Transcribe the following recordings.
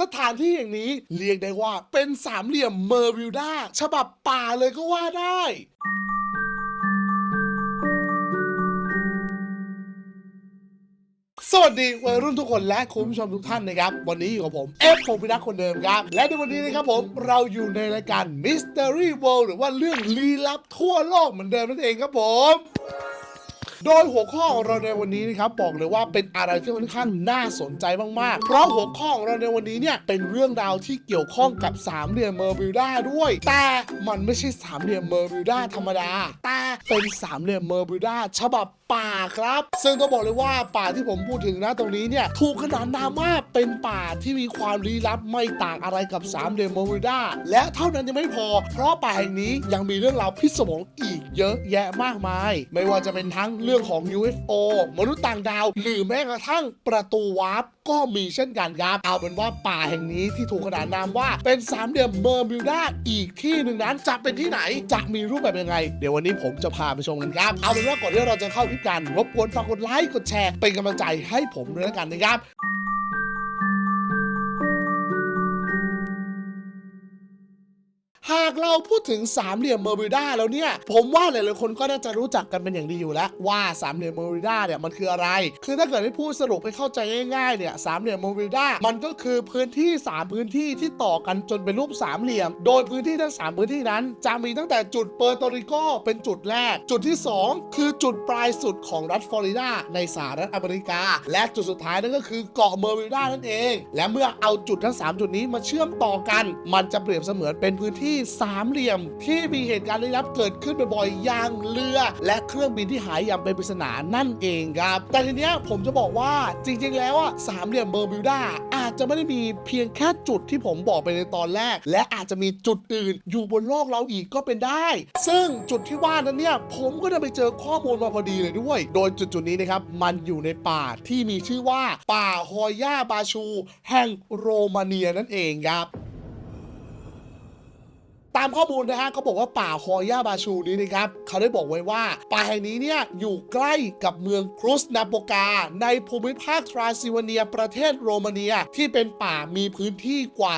สถานที่อย่างนี้เรียกได้ว่าเป็นสามเหลี่ยมเมอร์วิลดาฉบับป่าเลยก็ว่าได้สวัสดีวัยรุ่นทุกคนและคุณผู้ชมทุกท่านนะครับ วันนี้อยู่กับผมเอฟผมพิทักคนเดิมครับ และในวันนี้นะครับผมเราอยู่ในรายการ Mystery World หรือว่าเรื่องลี้ลับทั่วโลกเหมือนเดิมนั่นเองครับผม โดยหัวข้อของเราในวันนี้นะครับบอกเลยว่าเป็นอะไรที่ค่อนข้างน่าสนใจมากๆ เพราะหัวข้อของเราในวันนี้เนี่ยเป็นเรื่องราวที่เกี่ยวข้องกับสามเหลี่ยมเมอร์บิวดาด้วย แต่มันไม่ใช่สามเหลี่ยมเมอร์บิวดาธรรมดา แต่เป็นสามเหลี่ยมเมอร์บิวดาฉบับ ป่าครับ ซึ่งต้องบอกเลยว่าป่าที่ผมพูดถึงนะตรงนี้เนี่ยถูกขนานนามว่าเป็นป่าที่มีความลี้ลับไม่ต่างอะไรกับสามเหลี่ยมเมอร์บิดาและเท่านั้นยังไม่พอ เพราะป่าแห่งนี้ยังมีเรื่องราวพิศวงอีกเยอะแยะมากมาย ไม่ว่าจะเป็นทั้งเรื่องของ UFO มนุษย์ต่างดาว หรือแม้กระทั่งประตูวาร์ปก็มีเช่นกันครับ เอาเป็นว่าป่าแห่งนี้ที่ถูกขนานนามว่าเป็นสามเหลี่ยมเมอร์บิวดาอีกที่หนึ่งนั้นจะเป็นที่ไหนจะมีรูปแบบยังไง เดี๋ยววันนี้ผมจะพาไปชมกันครับเอาเป็นว่าก่อนที่เราจะเข้าคลิปกันรบกวนฝากกดไลค์กดแชร์เป็นกำลังใจให้ผมด้วยกันนะครับ หากเราพูดถึงสามเหลี่ยมเมอร์บิวดาแล้วเนี่ย ผมว่าหลายๆคนก็น่าจะรู้จักกันเป็นอย่างดีอยู่แล้วว่าสามเหลี่ยมเมอร์บิวดาเนี่ยมันคืออะไร คือถ้าเกิดให้พูดสรุปให้เข้าใจง่ายๆเนี่ยสามเหลี่ยมเมอร์บิวดามันก็คือพื้นที่ 3 พื้นที่ที่ต่อกันจนเป็นรูปสามเหลี่ยม โดยพื้นที่ทั้งสามพื้นที่นั้น จะมีตั้งแต่จุดเปอร์โตริโกเป็นจุดแรก จุดที่ 2 คือจุดปลายสุดของรัฐฟลอริดาในสหรัฐอเมริกา และจุดสุดท้ายนั่นก็คือเกาะเมอร์บิวดานั่นเอง และเมื่อเอาจุดทั้ง 3 จุดนี้มาเชื่อมต่อกัน มันจะเปรียบเสมือนเป็นพื้นที่สามเหลี่ยม ที่มีเหตุการณ์ลี้ลับเกิดขึ้นบ่อยๆอย่างเรือ และเครื่องบินที่หายอย่างเป็นปริศนานั่นเองครับ แต่ทีเนี้ยผมจะบอกว่าจริง ๆ แล้วอะสามเหลี่ยมเบอร์บิวดาอาจจะไม่ได้มีเพียงแค่จุดที่ผมบอกไปในตอนแรก และอาจจะมีจุดอื่นอยู่บนโลกเราอีกก็เป็นได้ ซึ่งจุดที่ว่านั้นเนี่ยผมก็ได้ไปเจอข้อมูลมาพอดีเลยด้วย โดยจุดๆนี้นะครับมันอยู่ในป่าที่มีชื่อว่า ป่าฮอยาบาชู แห่งโรมาเนียนั่นเองครับ ตามข้อมูลนะฮะเขาบอกว่าป่าฮอย่าบาชูนี้นะครับเขาได้บอกไว้ว่าป่าแห่งนี้เนี่ยอยู่ใกล้กับเมืองครุสนาโปกา ในภูมิภาคทราซิวเนีย ประเทศโรมาเนียที่เป็นป่ามีพื้นที่กว่า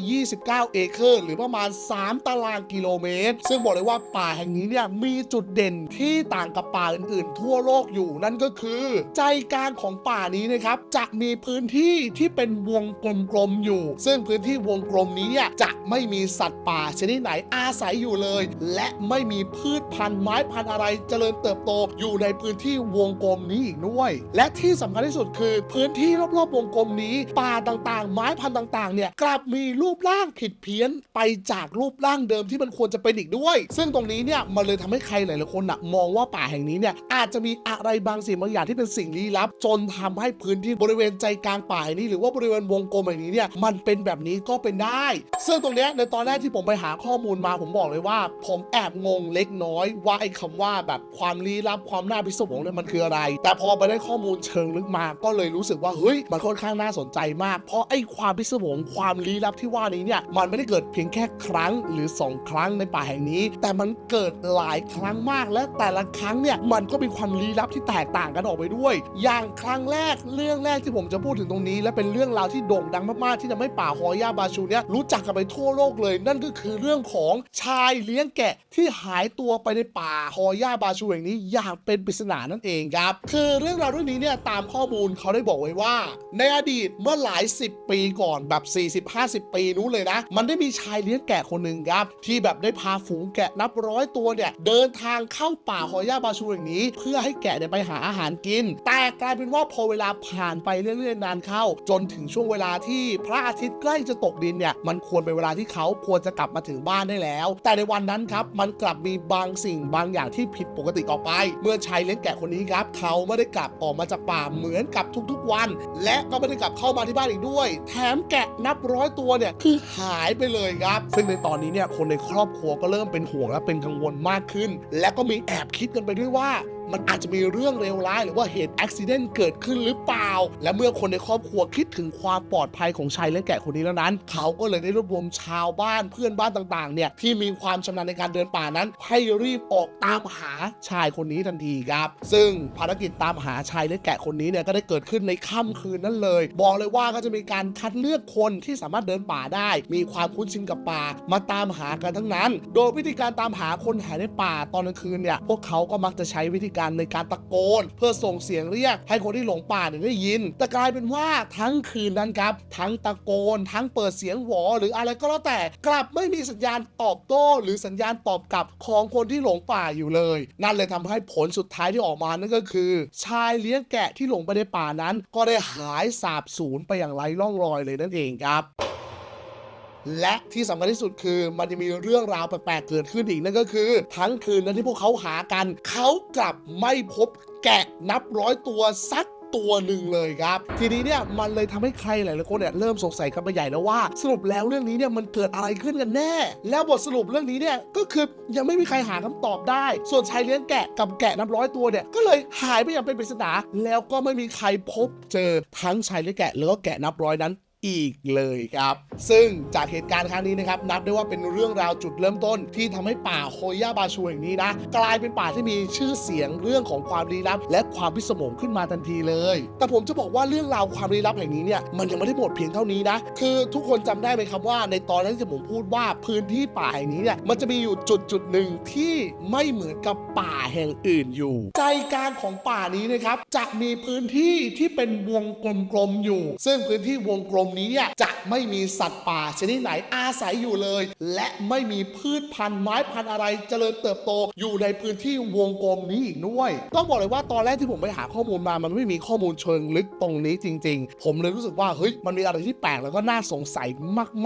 729 เอเคอร์ หรือประมาณ 3 ตารางกิโลเมตร ซึ่งบอกเลยว่าป่าแห่งนี้เนี่ยมีจุดเด่นที่ต่างกับป่าอื่นๆ ทั่วโลกอยู่นั่นก็คือ ใจกลางของป่านี้นะครับจะมีพื้นที่ที่เป็นวงกลมๆอยู่ ซึ่งพื้นที่วงกลมนี้เนี่ยจะไม่มีสัตว์ป่าชนิดไหนอาศัยอยู่เลย และไม่มีพืชพันธุ์ไม้พันธุ์อะไรเจริญเติบโตอยู่ในพื้นที่วงกลมนี้อีกด้วย และที่สำคัญที่สุดคือพื้นที่รอบๆวงกลมนี้ป่าต่างๆ ไม้พันธุ์ต่างๆเนี่ยกลับมีรูปร่างผิดเพี้ยนไปจากรูปร่างเดิมที่มันควรจะเป็นอีกด้วย ซึ่งตรงนี้เนี่ยมันเลยทำให้ใครหลายๆคนนะมองว่าป่าแห่งนี้เนี่ยอาจจะมีอะไรบางสิ่งบางอย่างที่เป็นสิ่งลี้ลับ จนทำให้พื้นที่บริเวณใจกลางป่าแห่งนี้ หรือว่าบริเวณวงกลมแห่งนี้เนี่ยมันเป็นแบบนี้ก็เป็นได้ ซึ่งตรงนี้ในตอนแรกที่ผมไปหาาข้อมูลมาผมบอกเลยว่า ผมแอบงงเล็กน้อยว่าไอ้คำว่าแบบความลี้ลับความน่าพิศวงเนี่ยมันคืออะไร แต่พอไปได้ข้อมูลเชิงลึกมาก็เลยรู้สึกว่าเฮ้ยมันค่อนข้างน่าสนใจมาก เพราะไอ้ความพิศวงความลี้ลับที่ว่านี้เนี่ยมันไม่ได้เกิดเพียงแค่ครั้งหรือ 2 ครั้งในป่าแห่งนี้ แต่มันเกิดหลายครั้งมากและแต่ละครั้งเนี่ยมันก็มีความลี้ลับที่แตกต่างกันออกไปด้วย อย่างครั้งแรกเรื่องแรกที่ผมจะพูดถึงตรงนี้ และเป็นเรื่องราวที่โด่งดังมากๆที่ทำให้ป่าฮอย่าบาชูเนี่ยรู้จักกันไปทั่วโลกเลยนั่นก็คือเรื่องของชายเลี้ยงแกะที่หายตัวไปในป่าฮอย่าบาชูแห่งนี้อย่างเป็นปริศนานั่นเองครับ คือเรื่องราวเรื่องนี้เนี่ยตามข้อมูลเขาได้บอกไว้ว่า ในอดีตเมื่อหลายสิบปีก่อนแบบ 40-50 ปีนู้นเลยนะ มันได้มีชายเลี้ยงแกะคนหนึ่งครับ ที่แบบได้พาฝูงแกะนับร้อยตัวเนี่ย เดินทางเข้าป่าฮอย่าบาชูแห่งนี้ เพื่อให้แกะเนี่ยไปหาอาหารกิน แต่กลายเป็นว่าพอเวลาผ่านไปเรื่อยๆนานเข้า จนถึงช่วงเวลาที่พระอาทิตย์ใกล้จะตกดินเนี่ยมันควรเป็นเวลาที่เขาควรจะกลับมาถึงบ้านได้แล้ว แต่ในวันนั้นครับมันกลับมีบางสิ่งบางอย่างที่ผิดปกติออกไป เมื่อชายเลี้ยงแกะคนนี้ครับเขาไม่ได้กลับออกมาจากป่าเหมือนกับทุกๆวัน และก็ไม่ได้กลับเข้ามาที่บ้านอีกด้วย แถมแกะนับร้อยตัวเนี่ยคือหายไปเลยครับ ซึ่งในตอนนี้เนี่ยคนในครอบครัวก็เริ่มเป็นห่วงและเป็นกังวลมากขึ้น และก็มีแอบคิดกันไปด้วยว่า มันอาจจะมีเรื่องเลวร้ายหรือว่าเหตุอุบิเหตุเกิดขึ้นหรือเปล่า และเมื่อคนในครอบครัวคิดถึงความปลอดภัยของชายและแกะคนนี้แล้วนั้น เขาก็เลยได้รวบรวมชาวบ้านเพื่อนบ้านต่างๆ เนี่ยที่มีความชำนาญในการเดินป่านั้น ให้รีบออกตามหาชายคนนี้ทันทีครับ ซึ่งภารกิจตามหาชายและแกะคนนี้เนี่ยก็ได้เกิดขึ้นในค่ำคืนนั้นเลย บอกเลยว่าก็จะมีการคัดเลือกคนที่สามารถเดินป่าได้ มีความคุ้นชินกับป่า มาตามหากันทั้งนั้น โดยวิธีการตามหาคนหายในป่าตอนกลางคืนเนี่ยพวกเขาก็มักจะใช้วิธีการในการตะโกน เพื่อส่งเสียงเรียกให้คนที่หลงป่าเนี่ยได้ยิน แต่กลายเป็นว่าทั้งคืนนั้นครับ ทั้งตะโกน ทั้งเปิดเสียงหวอหรืออะไรก็แล้วแต่กลับไม่มีสัญญาณตอบโต้ หรือสัญญาณตอบกลับของคนที่หลงป่าอยู่เลย นั่นเลยทำให้ผลสุดท้ายที่ออกมานั่นก็คือ ชายเลี้ยงแกะที่หลงไปในป่านั้น ก็ได้หายสาบสูญไปอย่างไร้ร่องรอยเลยนั่นเองครับ และที่สำคัญที่สุดคือมันจะมีเรื่องราวแปลกๆเกิดขึ้นอีกนั่นก็คือ ทั้งคืนนั้นที่พวกเขาหากันเขากลับไม่พบแกะนับร้อยตัวสักตัวหนึ่งเลยครับ ทีนี้เนี่ยมันเลยทำให้ใครหลายๆคนเนี่ยเริ่มสงสัยกันไปใหญ่แล้วว่า สรุปแล้วเรื่องนี้เนี่ยมันเกิดอะไรขึ้นกันแน่ แล้วบทสรุปเรื่องนี้เนี่ยก็คือยังไม่มีใครหาคำตอบได้ ส่วนชายเลี้ยงแกะกับแกะนับร้อยตัวเนี่ยก็เลยหายไปอย่างเป็นปริศนาแล้วก็ไม่มีใครพบเจอทั้งชายเลี้ยงแกะแล้วก็แกะนับร้อยนั้น อีกเลยครับ ซึ่งจากเหตุการณ์ครั้งนี้นะครับ นับได้ว่าเป็นเรื่องราวจุดเริ่มต้น ที่ทำให้ป่าโฮย่าบาชูแห่งนี้นะ กลายเป็นป่าที่มีชื่อเสียงเรื่องของความลี้ลับ และความพิศวงขึ้นมาทันทีเลย แต่ผมจะบอกว่าเรื่องราวความลี้ลับแห่งนี้เนี่ยมันยังไม่ได้หมดเพียงเท่านี้นะ คือทุกคนจำได้ไหมครับว่า ในตอนนั้นที่ผมพูดว่าพื้นที่ป่าแห่งนี้เนี่ยมันจะมีอยู่จุดจุดหนึ่งที่ไม่เหมือนกับป่าแห่งอื่นอยู่ ใจกลางของป่านี้นะครับจะมีพื้นที่ที่เป็นวงกลมๆอยู่ ซึ่งพื้นที่วงกลมนี้เนี่ยจะไม่มีสัตว์ป่าชนิดไหนอาศัยอยู่เลย และไม่มีพืชพันธุ์ไม้พันธุ์อะไรเจริญเติบโตอยู่ในพื้นที่วงกลมนี้อีกด้วย ต้องบอกเลยว่าตอนแรกที่ผมไปหาข้อมูลมามันไม่มีข้อมูลเชิงลึกตรงนี้จริง ๆ ผมเลยรู้สึกว่าเฮ้ยมันมีอะไรที่แปลกแล้วก็น่าสงสัย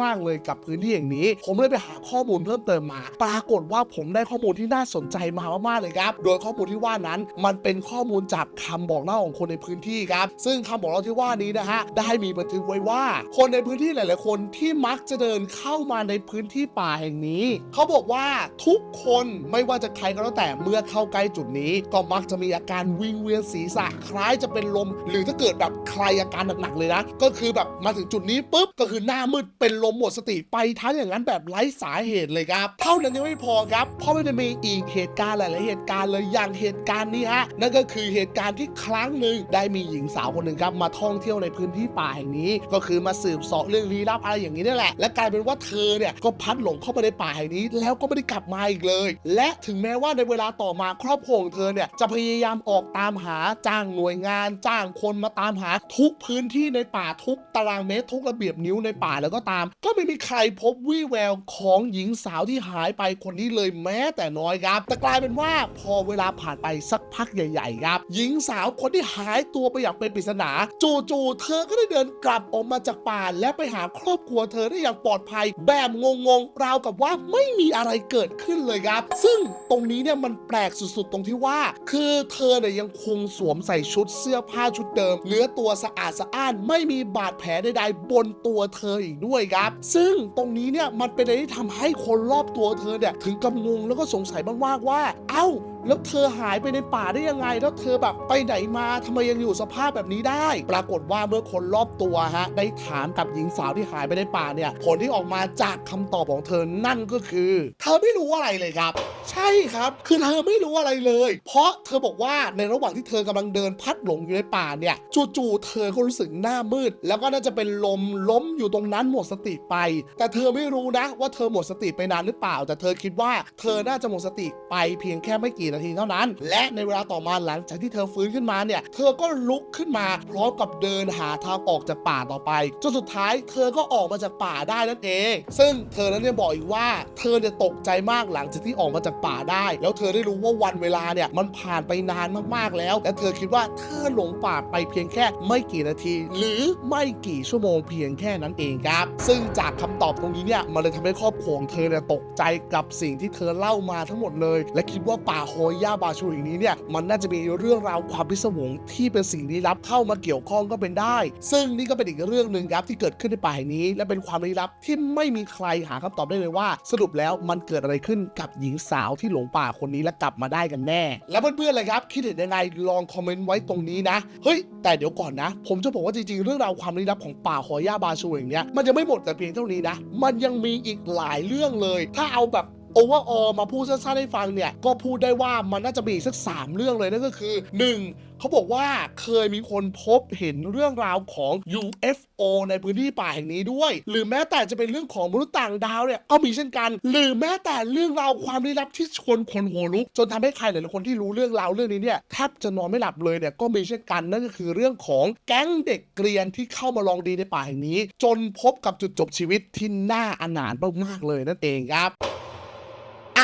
มาก ๆเลยกับพื้นที่อย่างนี้ ผมเลยไปหาข้อมูลเพิ่มเติมมา ปรากฏว่าผมได้ข้อมูลที่น่าสนใจมามากๆเลยครับ โดยข้อมูลที่ว่านั้นมันเป็นข้อมูลจากคำบอกเล่าของคนในพื้นที่ครับ ซึ่งคำบอกเล่าที่ว่านี้นะฮะได้มีบันทึกไว้ว่าคนในพื้นที่หลาย ๆ คนที่มักจะเดินเข้ามาในพื้นที่ป่าแห่งนี้ เขาบอกว่าทุกคนไม่ว่าจะใครก็แล้วแต่เมื่อเข้าใกล้จุดนี้ ก็มักจะมีอาการวิงเวียนศีรษะคล้ายจะเป็นลม หรือถ้าเกิดแบบใครอาการหนัก ๆ เลยนะ ก็คือแบบมาถึงจุดนี้ปุ๊บก็คือหน้ามืดเป็นลมหมดสติไปทั้งอย่างนั้นแบบไร้สาเหตุเลยครับ เท่านั้นยังไม่พอครับเพราะมันจะมีอีกเหตุการณ์หลาย ๆ เหตุการณ์เลยอย่างเหตุการณ์นี้ฮะนั่นก็คือเหตุการณ์ที่ครั้งหนึ่งได้มีหญิงสาวคนหนึ่งครับมาท่องเที่ยวในพื้นที่ป่าแห่งนี้ก็คือมาสืบสาะเรื่องลี้ลับอะไรอย่างนี้นี่แหละ และกลายเป็นว่าเธอเนี่ยก็พัดหลงเข้าไปในป่าแห่งนี้ แล้วก็ไม่ได้กลับมาอีกเลย และถึงแม้ว่าในเวลาต่อมาครอบครัวของเธอเนี่ยจะพยายามออกตามหาจ้างหน่วยงาน จ้างคนมาตามหาทุกพื้นที่ในป่าทุกตารางเมตรทุกระเบียบนิ้วในป่าแล้วก็ตาม ก็ไม่มีใครพบวี่แววของหญิงสาวที่หายไปคนนี้เลยแม้แต่น้อยครับแต่กลายเป็นว่าพอเวลาผ่านไปสักพักใหญ่ ๆ ครับ หญิงสาวคนที่หายตัวไปอย่างเป็นปริศนา จู่ๆเธอก็ได้เดินกลับออกมาจากป่าและไปหาครอบครัวเธอได้อย่างปลอดภัย แบบงงๆราวกับว่าไม่มีอะไรเกิดขึ้นเลยครับ ซึ่งตรงนี้เนี่ยมันแปลกสุดๆ ตรงที่ว่า คือเธอเนี่ยยังคงสวมใส่ชุดเสื้อผ้าชุดเดิม เนื้อตัวสะอาดสะอ้านไม่มีบาดแผลใดๆบนตัวเธออีกด้วยครับ ซึ่งตรงนี้เนี่ยมันเป็นอะไรที่ทำให้คนรอบตัวเธอเนี่ยถึงกับงงแล้วก็สงสัยมากๆว่า เอ้าแล้วเธอหายไปในป่าได้ยังไง แล้วเธอแบบไปไหนมาทำไมยังอยู่สภาพแบบนี้ได้ ปรากฏว่าเมื่อคนรอบตัวฮะได้ถามกับหญิงสาวที่หายไปในป่าเนี่ย ผลที่ออกมาจากคำตอบของเธอนั่นก็คือ เธอไม่รู้อะไรเลยครับ ใช่ครับ คือเธอไม่รู้อะไรเลย เพราะเธอบอกว่าในระหว่างที่เธอกำลังเดินพัดหลงอยู่ในป่าเนี่ย จู่ๆเธอก็รู้สึกหน้ามืด แล้วก็น่าจะเป็นลมล้มอยู่ตรงนั้นหมดสติไป แต่เธอไม่รู้นะว่าเธอหมดสติไปนานหรือเปล่า แต่เธอคิดว่าเธอน่าจะหมดสติไปเพียงแค่ไม่กี่นาทีเท่านั้น และในเวลาต่อมาหลังจากที่เธอฟื้นขึ้นมาเนี่ย เธอก็ลุกขึ้นมาพร้อมกับเดินหาทางออกจากป่าต่อไปจนสุดท้ายเธอก็ออกมาจากป่าได้นั่นเอง ซึ่งเธอนั้นเนี่ยบอกอีกว่า เธอเนี่ยตกใจมากหลังจากที่ออกมาจากป่าได้ แล้วเธอได้รู้ว่าวันเวลาเนี่ยมันผ่านไปนานมากๆแล้ว และเธอคิดว่าเธอหลงป่าไปเพียงแค่ไม่กี่นาที หรือไม่กี่ชั่วโมงเพียงแค่นั้นเองครับ ซึ่งจากคำตอบตรงนี้เนี่ยมันเลยทำให้ครอบครัวของเธอเนี่ยตกใจกับสิ่งที่เธอเล่ามาทั้งหมดเลย และคิดว่าป่าโฮอยาบาชูแห่งนี้เนี่ยมันน่าจะมีเรื่องราวความพิศวงที่เป็นสิ่งลี้ลับเข้ามาเกี่ยวข้องก็เป็นได้ ซึ่งนี่ก็เป็นอีกเรื่องหนึ่งครับที่เกิดขึ้นในป่าแห่งนี้ และเป็นความลี้ลับที่ไม่มีใครหาคำตอบได้เลยว่า สรุปแล้วมันเกิดอะไรขึ้นกับหญิงสาวที่หลงป่าคนนี้และกลับมาได้กันแน่ แล้วเพื่อนๆเลยครับคิดเห็นยังไงลองคอมเมนต์ไว้ตรงนี้นะเฮ้ยแต่เดี๋ยวก่อนนะ ผมจะบอกว่าจริงๆเรื่องราวความลี้ลับของป่าหอยาบาชูอย่างเนี้ยมันยังไม่หมดแต่เพียงเท่านี้นะ มันยังมีอีกหลายเรื่องเลย ถ้าเอาแบบ โอเวอร์ออมาพูดสั้นๆให้ฟังเนี่ย ก็พูดได้ว่ามันน่าจะมีสักสามเรื่องเลย นั่นก็คือ 1. เขาบอกว่าเคยมีคนพบเห็นเรื่องราวของ UFO ในพื้นที่ป่าแห่งนี้ด้วย หรือแม้แต่จะเป็นเรื่องของมนุษย์ต่างดาวเนี่ยก็มีเช่นกัน หรือแม้แต่เรื่องราวความลี้ลับที่ชวนคนหัวลุก จนทำให้ใครหลายๆคนที่รู้เรื่องราวเรื่องนี้เนี่ยแทบจะนอนไม่หลับเลยเนี่ยก็มีเช่นกันนั่นก็คือเรื่องของแก๊งเด็กเกรียนที่เข้ามาลองดีในป่าแห่งนี้ จนพบกับจุดจบชีวิตที่น่าอนาถมากๆเลยนั่นเองครับ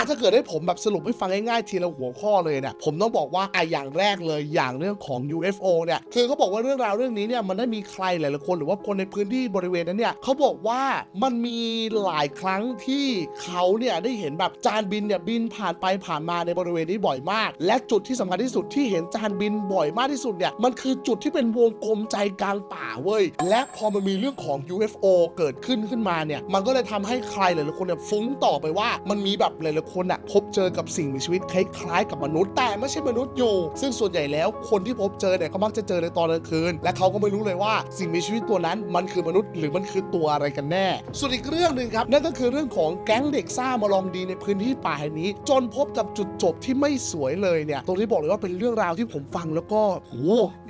ถ้าเกิดให้ผมแบบสรุปให้ฟังง่ายๆทีละหัวข้อเลยเนี่ยผมต้องบอกว่าไอะอย่างแรกเลยอย่างเรื่องของ UFO เนี่ยคือเขาบอกว่าเรื่องราวเรื่องนี้เนี่ยมันได้มีใครหลายๆคนหรือว่าคนในพื้นที่บริเวณนั้นเนี่ยเขาบอกว่ามันมีหลายครั้งที่เขาเนี่ยได้เห็นแบบจานบินเนี่ยบินผ่านไปผ่านมาในบริเวณนี้บ่อยมาก และจุดที่สำคัญที่สุดที่เห็นจานบินบ่อยมากที่สุดเนี่ยมันคือจุดที่เป็นวงกลมใจกลางป่าเว้ยและพอมันมีเรื่องของ UFO เกิดขึ้นขึ้นมาเนี่ยมันก็เลยทำให้ใครหลายๆคนเนี่ยฟุ้งต่อไปว่ามันมีแบบหลายๆคนอะพบเจอกับสิ่งมีชีวิตคล้ายๆกับมนุษย์ แต่ไม่ใช่มนุษย์อยู่ ซึ่งส่วนใหญ่แล้วคนที่พบเจอเนี่ยก็มักจะเจอในตอนกลางคืน และเขาก็ไม่รู้เลยว่าสิ่งมีชีวิตตัวนั้น มันคือมนุษย์หรือมันคือตัวอะไรกันแน่ ส่วนอีกเรื่องหนึ่งครับนั่นก็คือเรื่องของแก๊งเด็กซ่ามาลองดีในพื้นที่ป่าแห่งนี้ จนพบกับจุดจบที่ไม่สวยเลยเนี่ยตรงนี้บอกเลยว่าเป็นเรื่องราวที่ผมฟังแล้วก็โห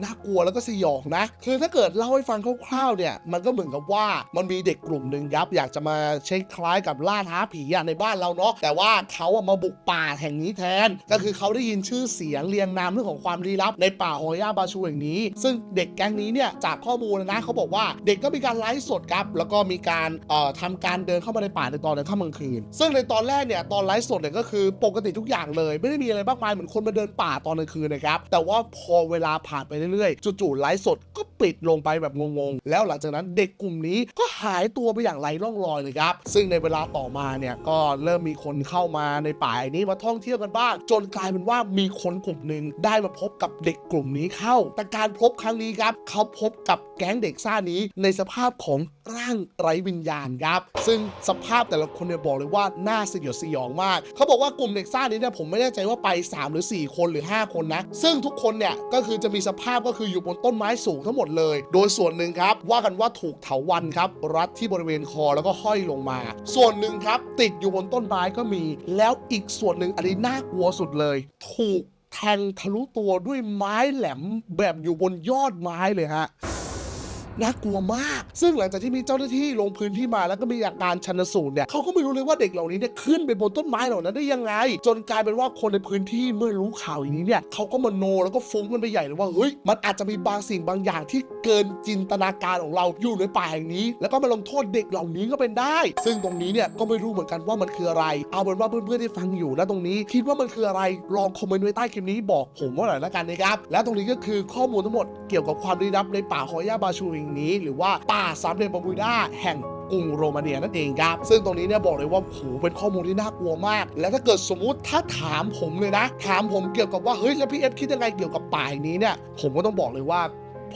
น่ากลัวแล้วก็สยองนะ คือถ้าเกิดเล่าให้ฟังคร่าวๆเนี่ยมันก็เหมือนกับว่ามันมีเด็กกลุ่มหนึ่งครับอยากจะมาเช็คคล้ายกับล่าท้าผีอะในบ้านเราเนาะแต่ว่าเขาอะมาบุกป่าแห่งนี้แทน ก็คือเขาได้ยินชื่อเสียงเรียงนามเรื่องของความลี้ลับในป่าฮอย่าบาชูแห่งนี้ ซึ่งเด็กแก๊งนี้เนี่ยจากข้อมูลนะเขาบอกว่าเด็กก็มีการไลฟ์สดครับแล้วก็มีการเอ่อทำการเดินเข้ามาในป่าในตอนกลางค่ำกลางคืน ซึ่งในตอนแรกเนี่ยตอนไลฟ์สดเนี่ยก็คือปกติทุกอย่างเลย ไม่ได้มีอะไรมากมายเหมือนคนมาเดินป่าตอนกลางคืนนะครับแต่ว่าพอเวลาผ่านไปเรื่อยๆจู่ๆไลฟ์สดก็ปิดลงไปแบบงงๆ แล้วหลังจากนั้นเด็กกลุ่มนี้ก็หายตัวไปอย่างไร้ร่องรอยเลยครับซึ่งในเวลาต่อมาเนี่ยก็เริ่มมีคนเข้ามาในป่าแห่งนี้มาท่องเที่ยวกันบ้าง จนกลายเป็นว่ามีคนกลุ่มหนึ่งได้มาพบกับเด็กกลุ่มนี้เข้า แต่การพบครั้งนี้ครับเขาพบกับแก๊งเด็กซ่านี้ในสภาพของร่างไร้วิญญาณครับ ซึ่งสภาพแต่ละคนเนี่ยบอกเลยว่าน่าสยดสยองมาก เขาบอกว่ากลุ่มเด็กซ่านี้เนี่ยผมไม่แน่ใจว่าไป 3 หรือ 4 คนหรือ 5 คนนะ ซึ่งทุกคนเนี่ยก็คือจะมีสภาพก็คืออยู่บนต้นไม้สูงทั้งหมดเลย โดยส่วนหนึ่งครับว่ากันว่าถูกเถาวันครับรัดที่บริเวณคอแล้วก็ห้อยลงมา ส่วนหนึ่งครับติดอยู่บนต้นไม้ก็มีแล้วอีกส่วนหนึ่งอันนี้น่ากลัวสุดเลย ถูกแทงทะลุตัวด้วยไม้แหลมแบบอยู่บนยอดไม้เลยฮะ น่ากลัวมาก ซึ่งหลังจากที่มีเจ้าหน้าที่ลงพื้นที่มาแล้วก็มีอาการชันสูตรเนี่ยเขาก็ไม่รู้เลยว่าเด็กเหล่านี้เนี่ยขึ้นไปบนต้นไม้เหล่านั้นได้ยังไง จนกลายเป็นว่าคนในพื้นที่เมื่อรู้ข่าวอย่างนี้เนี่ยเขาก็มโนแล้วก็ฟุ้งกันไปใหญ่เลยว่าเฮ้ยมันอาจจะมีบางสิ่งบางอย่างที่เกินจินตนาการของเราอยู่ในป่าแห่งนี้ แล้วก็มาลงโทษเด็กเหล่านี้ก็เป็นได้ ซึ่งตรงนี้เนี่ยก็ไม่รู้เหมือนกันว่ามันคืออะไร เอาเป็นว่าเพื่อนๆที่ฟังอยู่นะตรงนี้ คิดว่ามันคืออะไรลองคอมเมนต์ไว้ใต้คลิปนี้บอกผมว่าหน่อยละกันนะครับและตรงนี้ก็คือข้อมูลทั้งหมดเกี่ยวกับความลี้ลับในป่าฮอยาบาชูแห่งนี้ หรือว่าป่าสามเหลี่ยมบามูด้าแห่งกรุงโรมาเนียนั่นเองครับ ซึ่งตรงนี้เนี่ยบอกเลยว่าโหเป็นข้อมูลที่น่ากลัวมาก และถ้าเกิดสมมุติถ้าถามผมเลยนะ ถามผมเกี่ยวกับว่าเฮ้ยแล้วพี่เอฟคิดยังไงเกี่ยวกับป่าแห่งนี้เนี่ยผมก็ต้องบอกเลยว่า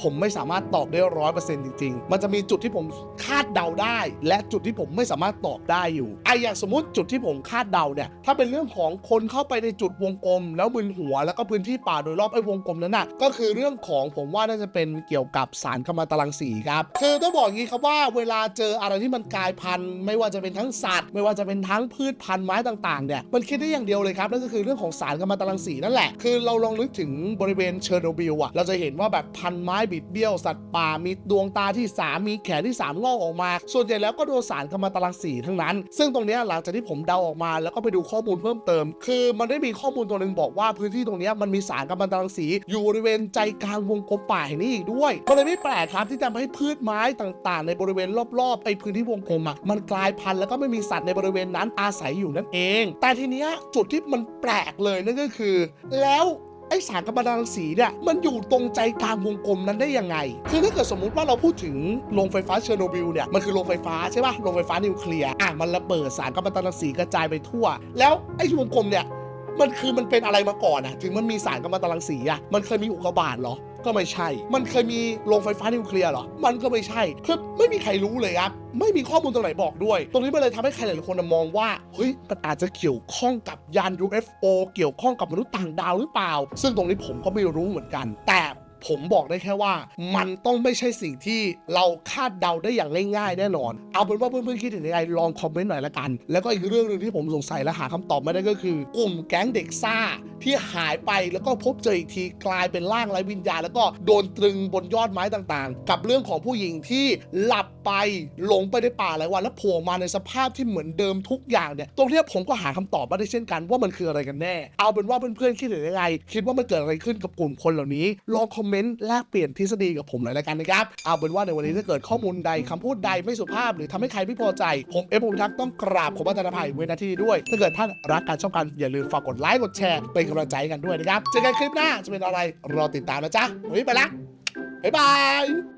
ผมไม่สามารถตอบได้ร้อยเปอร์เซ็นต์จริง ๆ มันจะมีจุดที่ผมคาดเดาได้ และจุดที่ผมไม่สามารถตอบได้อยู่ไออย่างสมมติจุดที่ผมคาดเดาเนี่ยถ้าเป็นเรื่องของคนเข้าไปในจุดวงกลม แล้วมึนหัวแล้วก็พื้นที่ป่าโดยรอบไอ้วงกลมนั้นน่ะก็คือเรื่องของผมว่าน่าจะเป็นเกี่ยวกับสารกัมมันตรังสีครับคือต้องบอกอย่างนี้ครับว่าเวลาเจออะไรที่มันกลายพันธุ์ ไม่ว่าจะเป็นทั้งสัตว์ ไม่ว่าจะเป็นทั้งพืชพันธุ์ไม้ต่างๆเนี่ยมันคิดได้อย่างเดียวเลยครับนั่นก็คือเรื่องของสารกัมมันตรังสีนั่นแหละคือเราลองนึกถึงบริเวณเชอร์โนบิลอะเราจะเห็นว่าแบบพันไม้บิดเบี้ยวสัตว์ป่ามีดวงตาที่ 3 มีแขนที่ 3 งอกออกมา ส่วนใหญ่แล้วก็โดนสารกัมมันตรังสีทั้งนั้น ซึ่งตรงนี้หลังจากที่ผมเดาออกมาแล้วก็ไปดูข้อมูลเพิ่มเติม คือมันได้มีข้อมูลตัวหนึ่งบอกว่าพื้นที่ตรงนี้มันมีสารกัมมันตรังสี อยู่บริเวณใจกลางวงกลมป่าแห่งนี้อีกด้วยมันเลยไม่แปลกครับที่จะทำให้พืชไม้ต่างๆ ในบริเวณรอบๆไอ้พื้นที่วงกลมอะมันกลายพันธุ์แล้วก็ไม่มีสัตว์ในบริเวณนั้นอาศัยอยู่นั่นเอง แต่ทีเนี้ยจุดที่มันแปลกเลยนั่นก็คือ แล้ว ไอสารกัมมันตรังสีเนี่ยมันอยู่ตรงใจกลางวงกลมนั้นได้ยังไง คือถ้าเกิดสมมุติว่าเราพูดถึงโรงไฟฟ้าเชอร์โนบิลเนี่ยมันคือโรงไฟฟ้าใช่ป่ะโรงไฟฟ้านิวเคลียร์อะมันระเบิดสารกัมมันตรังสีกระจายไปทั่ว แล้วไอวงกลมเนี่ยมันคือมันเป็นอะไรมาก่อนอะถึงมันมีสารกัมมันตรังสีอะมันเคยมีอุกกาบาตเหรอ ก็ไม่ใช่ มันเคยมีโรงไฟฟ้านิวเคลียร์เหรอ มันก็ไม่ใช่ คือไม่มีใครรู้เลยครับ ไม่มีข้อมูลตรงไหนบอกด้วย ตรงนี้มันเลยทำให้ใครหลายๆคนมองว่า เฮ้ย มันอาจจะเกี่ยวข้องกับยาน UFO เกี่ยวข้องกับมนุษย์ต่างดาวหรือเปล่า ซึ่งตรงนี้ผมก็ไม่รู้เหมือนกัน แต่ ผมบอกได้แค่ว่า มันต้องไม่ใช่สิ่งที่เราคาดเดาได้อย่างง่ายๆแน่นอน เอาเป็นว่าเพื่อนๆคิดเห็นยังไงลองคอมเมนต์หน่อยละกัน แล้วก็อีกเรื่องหนึ่งที่ผมสงสัยและหาคำตอบไม่ได้ก็คือ กลุ่มแก๊งเด็กซ่าที่หายไปแล้วก็พบเจออีกทีกลายเป็นร่างไร้วิญญาณแล้วก็โดนตรึงบนยอดไม้ต่างๆ กับเรื่องของผู้หญิงที่หลับไปหลงไปในป่าหลายวันแล้วโผล่มาในสภาพที่เหมือนเดิมทุกอย่างเนี่ยตรงนี้ผมก็หาคำตอบไม่ได้เช่นกันว่ามันคืออะไรกันแน่ เอาเป็นว่าเพื่อนๆคิดเห็นยังไง คิดว่ามันเกิดอะไรขึ้นกับกลุ่มคนเหล่านี้ลองคอมเมนต์แลกเปลี่ยนทฤษฎีกับผมหน่อยละกันนะครับ เอาเป็นว่าในวันนี้ถ้าเกิดข้อมูลใดคำพูดใดไม่สุภาพ หรือทำให้ใครไม่พอใจ ผมเอฟผมทักต้องกราบขอพระธนภัยเวนาที่ด้วย ถ้าเกิดท่านรักการช่องกันอย่าลืมฝากกดไลค์กดแชร์เป็นกำลังใจกันด้วยนะครับเจอกันคลิปหน้าจะเป็นอะไรรอติดตามนะจ๊ะวันนี้ไปละบ๊ายบาย